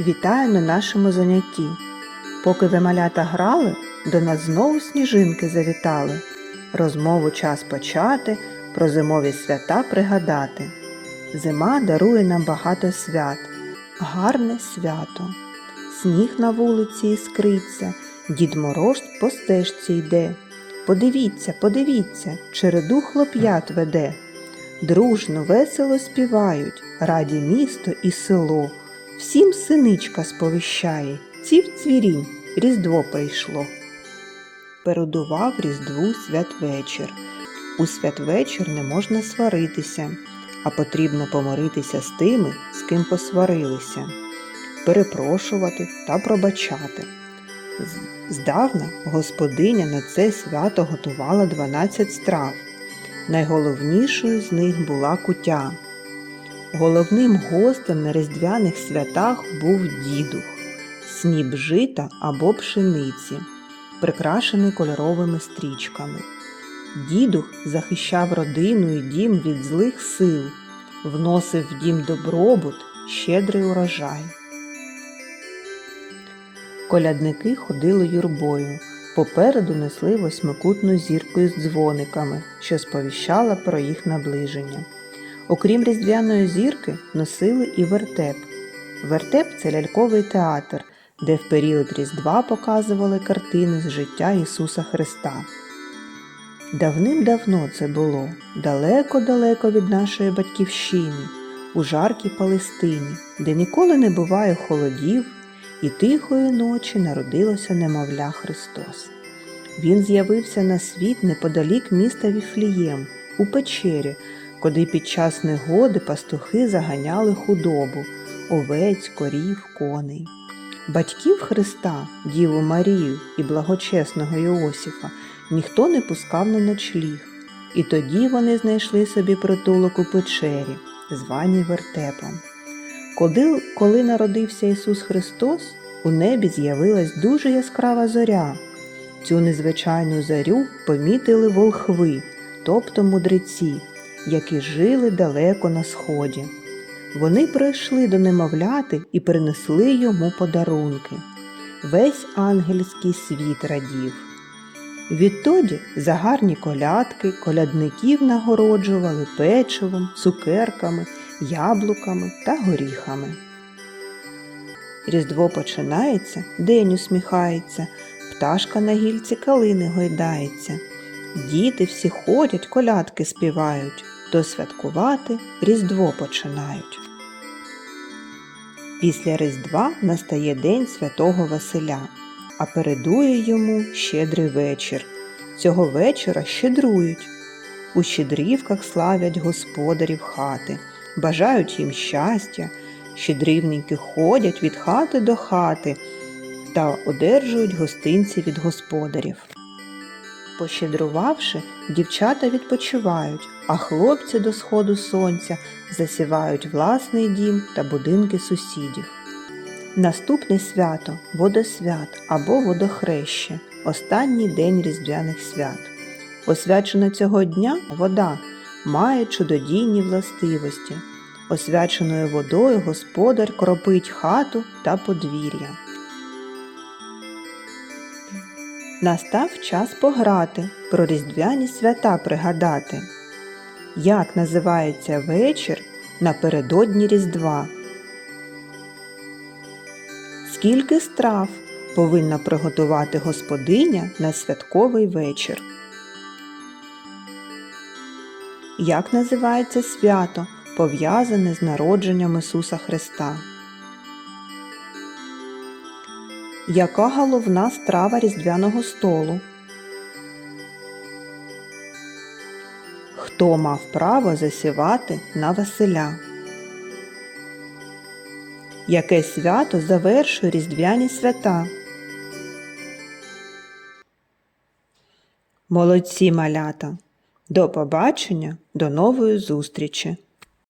Вітаю на нашому занятті. Поки ви малята грали, до нас знову сніжинки завітали. Розмову час почати, про зимові свята пригадати. Зима дарує нам багато свят, гарне свято. Сніг на вулиці іскриться, Дід Мороз по стежці йде. Подивіться, подивіться, череду хлоп'ят веде. Дружно, весело співають, раді місто і село. Всім синичка сповіщає, ців цвірінь, Різдво прийшло. Передував Різдву святвечір. У святвечір не можна сваритися, а потрібно помиритися з тими, з ким посварилися, перепрошувати та пробачати. Здавна господиня на це свято готувала 12 страв. Найголовнішою з них була кутя. Головним гостем на різдвяних святах був дідух, сніп жита або пшениці, прикрашений кольоровими стрічками. Дідух захищав родину і дім від злих сил, вносив в дім добробут, щедрий урожай. Колядники ходили юрбою. Попереду несли восьмикутну зірку із дзвониками, що сповіщала про їх наближення. Окрім різдвяної зірки, носили і вертеп. Вертеп це ляльковий театр, де в період Різдва показували картини з життя Ісуса Христа. Давним-давно це було, далеко-далеко від нашої батьківщини, у жаркій Палестині, де ніколи не буває холодів, і тихої ночі народилося немовля Христос. Він з'явився на світ неподалік міста Віфлієм, у печері, куди під час негоди пастухи заганяли худобу, овець, корів, коней. Батьків Христа, Діву Марію і благочесного Іосифа ніхто не пускав на ночліг, і тоді вони знайшли собі притулок у печері, званій вертепом. Коли, коли народився Ісус Христос, у небі з'явилась дуже яскрава зоря. Цю незвичайну зарю помітили волхви, тобто мудреці, які жили далеко на сході. Вони прийшли до немовляти і принесли йому подарунки. Весь ангельський світ радів. Відтоді за гарні колядки колядників нагороджували печивом, цукерками, яблуками та горіхами. Різдво починається, день усміхається, пташка на гільці калини гойдається. Діти всі ходять, колядки співають, то святкувати Різдво починають. Після Різдва настає День Святого Василя, а передує йому щедрий вечір. Цього вечора щедрують. У щедрівках славять господарів хати, бажають їм щастя, щедрівники ходять від хати до хати та одержують гостинці від господарів. Пощедрувавши, дівчата відпочивають, а хлопці до сходу сонця засівають власний дім та будинки сусідів. Наступне свято водосвят або водохреще останній день різдвяних свят. Освячена цього дня вода має чудодійні властивості. Освяченою водою господар кропить хату та подвір'я. Настав час пограти, про різдвяні свята пригадати. Як називається вечір напередодні Різдва? Скільки страв повинна приготувати господиня на святковий вечір? Як називається свято, пов'язане з народженням Ісуса Христа? Яка головна страва різдвяного столу? Хто мав право засівати на Василя? Яке свято завершує різдвяні свята? Молодці малята! До побачення, до нової зустрічі!